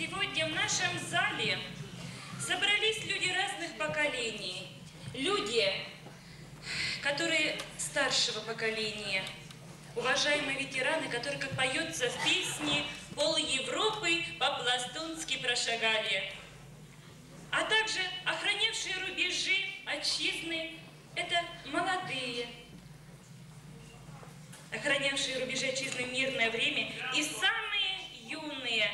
Сегодня в нашем зале собрались люди разных поколений. Люди, которые старшего поколения, уважаемые ветераны, которые, как поется в песне, пол Европы по-пластунски прошагали. А также охранявшие рубежи отчизны, это молодые, охранявшие рубежи отчизны в мирное время, и самые юные,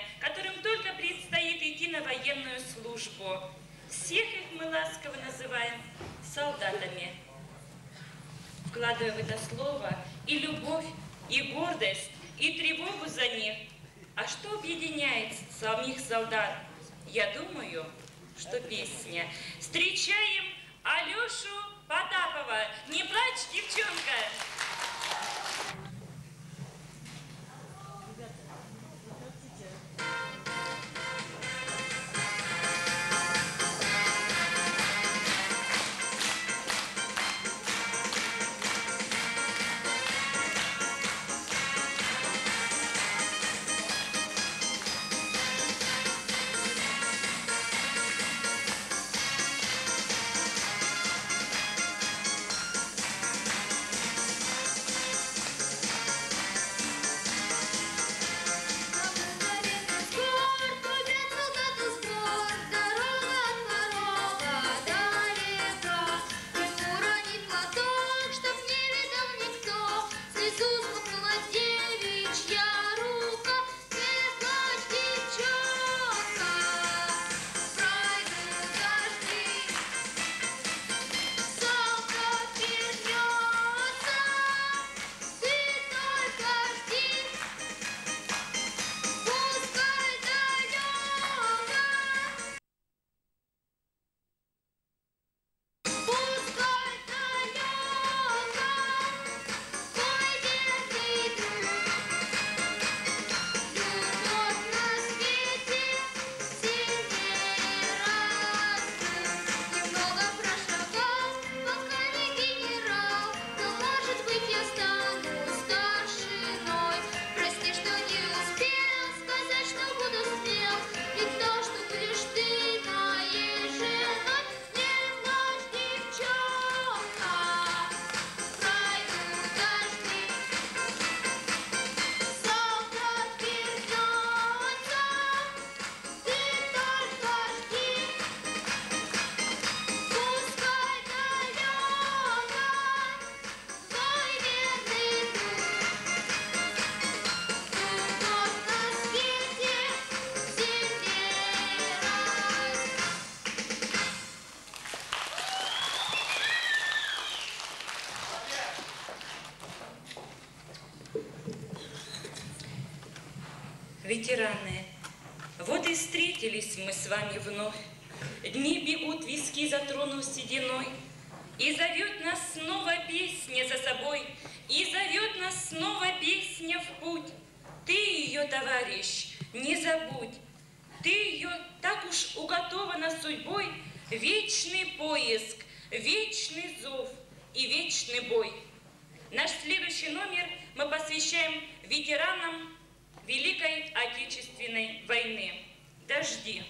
на военную службу. Всех их мы ласково называем солдатами. Вкладывая в это слово и любовь, и гордость, и тревогу за них. А что объединяет самих солдат? Я думаю, что песня. Встречаем Алешу Потапова. Не плачь, девчонка! Ветераны, вот и встретились мы с вами вновь. Дни бегут, виски затронув сединой, И зовет нас снова песня за собой, И зовет нас снова песня в путь. Ты ее, товарищ, не забудь, Ты ее так уж уготована судьбой, Вечный поиск, вечный зов и вечный бой. Наш следующий номер мы посвящаем ветеранам Великой Отечественной войны. Дожди.